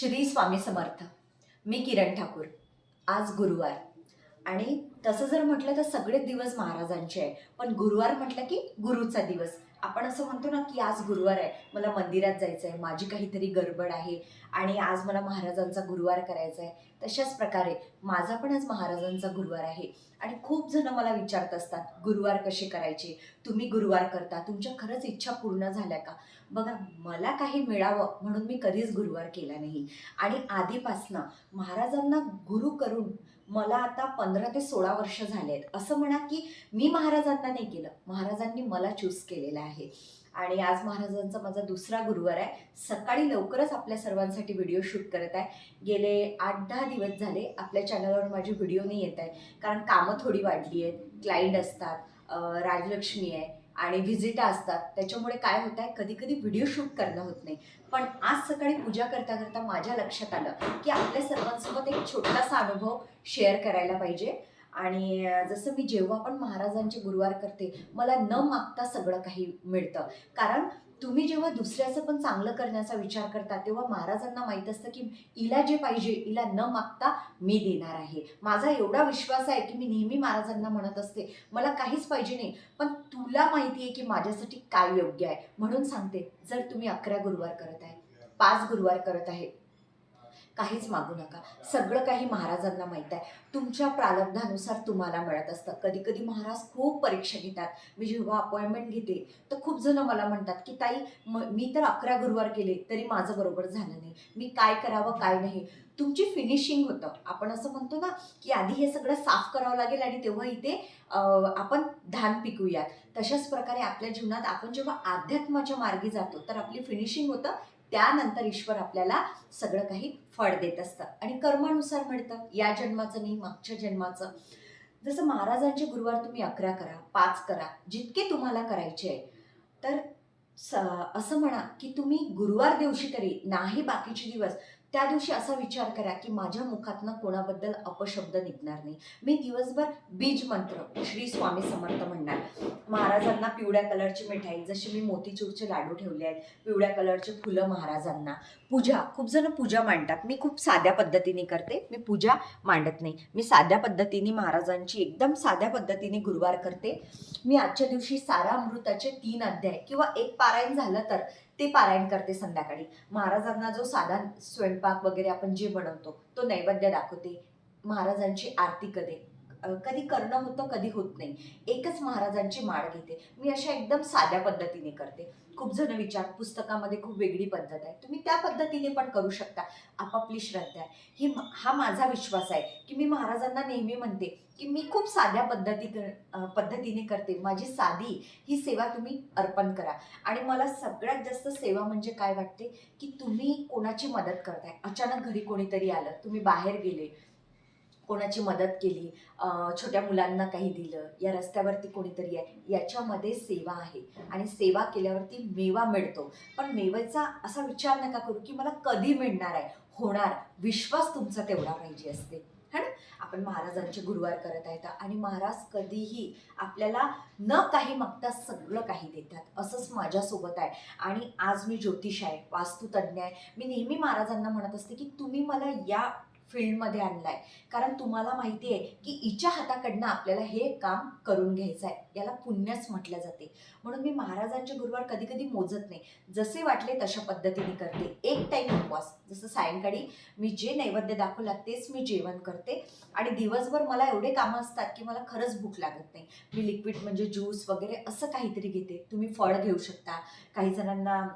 श्री स्वामी समर्थ. मी किरण ठाकूर. आज गुरुवार. आणि तसं जर म्हटलं तर सगळेच दिवस महाराजांचे आहे पण गुरुवार म्हटलं की गुरुचा दिवस. आपण असं म्हणतो ना की आज गुरुवार आहे मला मंदिरात जायचं आहे माझी काहीतरी गडबड आहे आणि आज मला महाराजांचा गुरुवार करायचा आहे तशाच प्रकारे माझा पण आज महाराजांचा गुरुवार आहे. आणि खूप जण मला विचारत असतात गुरुवार कसे करायचे? तुम्ही गुरुवार करता तुमच्या खरंच इच्छा पूर्ण झाल्या का? बघा मला काही मिळावं म्हणून मी कधीच गुरुवार केला नाही. आणि आधीपासनं महाराजांना गुरु करून मला आता पंधरा ते सोळा वर्ष झाले आहेत असं म्हणा की मी महाराजांना नाही केलं महाराजांनी मला चूज केलेलं आहे. आहे. आणि आज महाराजांचा माझा दुसरा गुरुवार आहे. सकाळी लवकरच आपल्या सर्वांसाठी व्हिडिओ शूट करत आहे. गेले आठ दहा दिवस झाले आपल्या चॅनलवर माझे व्हिडिओ नाही येत आहे कारण कामं थोडी वाढली आहेत. क्लायंट असतात. राजलक्ष्मी आहे. आणि व्हिजिटा असतात. त्याच्यामुळे काय होत आहे? कधी कधी व्हिडिओ शूट करणं होत नाही. पण आज सकाळी पूजा करता करता माझ्या लक्षात आलं की आपल्या सर्वांसोबत एक छोटासा अनुभव शेअर करायला पाहिजे. आणि जसं मी जेव्हा पण महाराजांचे गुरुवार करते मला न मागता सगळं काही मिळतं. कारण तुम्ही जेव्हा दुसऱ्याचं पण चांगलं करण्याचा विचार करता तेव्हा महाराजांना माहीत असतं की हिला जे पाहिजे हिला न मागता मी देणार आहे. माझा एवढा विश्वास आहे की मी नेहमी महाराजांना म्हणत असते मला काहीच पाहिजे नाही पण तुला माहिती आहे की माझ्यासाठी काय योग्य आहे. म्हणून सांगते जर तुम्ही अकरा गुरुवार करत आहे पाच गुरुवार करत आहे काहीच मागू नका. सगळं काही महाराजांना माहीत आहे. तुमच्या प्रारब्धानुसार तुम्हाला मिळत असतं. कधी कधी महाराज खूप परीक्षा घेतात. मी जेव्हा अपॉइंटमेंट घेते तर खूप जण मला म्हणतात की ताई म मी तर अकरा गुरुवार केले तरी माझं बरोबर झालं नाही. मी काय करावं काय नाही. तुमची फिनिशिंग होतं. आपण असं म्हणतो ना की आधी हे सगळं साफ करावं लागेल आणि तेव्हा इथे आपण धान पिकूयात. तशाच प्रकारे आपल्या जीवनात आपण जेव्हा अध्यात्माच्या मार्गी जातो तर आपली फिनिशिंग होतं त्यानंतर ईश्वर आपल्याला सगळं काही फळ देत असतं. आणि कर्मानुसार मिळतं या जन्माचं नाही मागच्या जन्माचं. जसं महाराजांचे गुरुवार तुम्ही अकरा करा पाच करा जितके तुम्हाला करायचे आहे. तर स असं म्हणा की तुम्ही गुरुवार दिवशी तरी नाही बाकीचे दिवस त्या दिवशी असा विचार करा की माझ्या मुखातनं कोणाबद्दल अपशब्द निघणार नाही. मी दिवसभर बीज मंत्र श्री स्वामी समर्थ म्हणणार. महाराजांना पिवळ्या कलरची मिठाई जशी मी मोतीचूरचे लाडू ठेवले आहेत पिवळ्या कलरचे फुलं महाराजांना. पूजा खूप जण पूजा मांडतात. मी खूप साध्या पद्धतीने करते. मी पूजा मांडत नाही. मी साध्या पद्धतीने महाराजांची एकदम साध्या पद्धतीने गुरुवार करते. मी आजच्या दिवशी सारा अमृताचे तीन अध्याय किंवा एक पारायण झालं तर ते पारायण करते संध्याकाळी. महाराजांना जो साधा स्वयंपाक वगैरे आपण जे बनवतो तो नैवेद्य दाखवते. महाराजांची आरती करते कधी करणं होतं कधी होत नाही. एकच महाराजांची माळ घेते. मी अशा एकदम साध्या पद्धतीने करते. खूप जण विचार पुस्तकामध्ये खूप वेगळी पद्धत आहे. तुम्ही त्या पद्धतीने पण करू शकता. आपापली श्रद्धा आहे. ही हा माझा विश्वास आहे की मी महाराजांना नेहमी म्हणते की मी खूप साध्या पद्धती कर पद्धतीने करते. माझी साधी ही सेवा तुम्ही अर्पण करा. आणि मला सगळ्यात जास्त सेवा म्हणजे काय वाटते? की तुम्ही कोणाची मदत करताय? अचानक घरी कोणीतरी आलं. तुम्ही बाहेर गेले. कोणाची मदत केली छोट्या मुलांना काही दिलं या रस्त्यावरती कोणीतरी आहे याच्यामध्ये सेवा आहे. आणि सेवा केल्यावरती मेवा मिळतो. पण मेवेचा असा विचार नका करू की मला कधी मिळणार आहे होणार. विश्वास तुमचा तेवढा पाहिजे असते. है ना? आपण महाराजांचे गुरुवार करत आहेत आणि महाराज कधीही आपल्याला न काही मागता सगळं काही देतात. असंच माझ्यासोबत आहे. आणि आज मी ज्योतिष आहे वास्तुतज्ञ आहे. मी नेहमी महाराजांना म्हणत असते की तुम्ही मला या फील्डमध्ये आणलाय. कारण तुम्हाला माहिती आहे की हिच्या हाताकडनं आपल्याला हे काम करून घ्यायचं आहे याला पुण्यच म्हटलं जाते. म्हणून मी महाराजांचे गुरुवार कधी कधी मोजत नाही. जसे वाटले तशा पद्धतीने करते. एक टाईम उपवास. जसं सायंकाळी मी जे नैवेद्य दाखवला तेच मी जेवण करते. आणि दिवसभर मला एवढे कामं असतात की मला खरंच भूक लागत नाही. मी लिक्विड म्हणजे ज्यूस वगैरे असं काहीतरी घेते. तुम्ही फळ घेऊ शकता. काही जणांना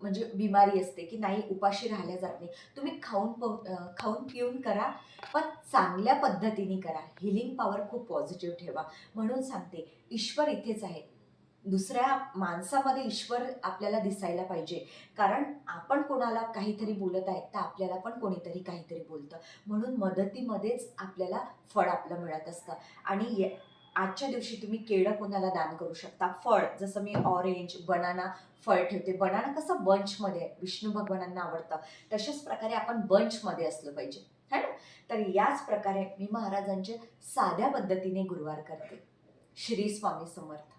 म्हणजे बिमारी असते की नाही उपाशी राहिल्या जात नाही. तुम्ही खाऊन प- खाऊन पिऊन करा. पण चांगल्या पद्धतीने करा. हिलिंग पॉवर खूप पॉझिटिव्ह ठेवा. म्हणून सांगते ईश्वर इथेच आहे. दुसऱ्या माणसामध्ये ईश्वर आपल्याला दिसायला पाहिजे. कारण आपण कोणाला काहीतरी बोलत आहे तर आपल्याला पण कोणीतरी काहीतरी बोलतं. म्हणून मदतीमध्येच आपल्याला फळ आपलं मिळत असतं. आणि आजच्या दिवशी तुम्ही केळं कोणाला दान करू शकता? फळ जसं मी ऑरेंज बनाना फळ ठेवते. बनाना कसं बंचमध्ये विष्णू भगवानांना आवडतं. तशाच प्रकारे आपण बंचमध्ये असलं पाहिजे. है ना? तर याच प्रकारे मी महाराजांचे साध्या पद्धतीने गुरुवार करते. श्री स्वामी समर्थ.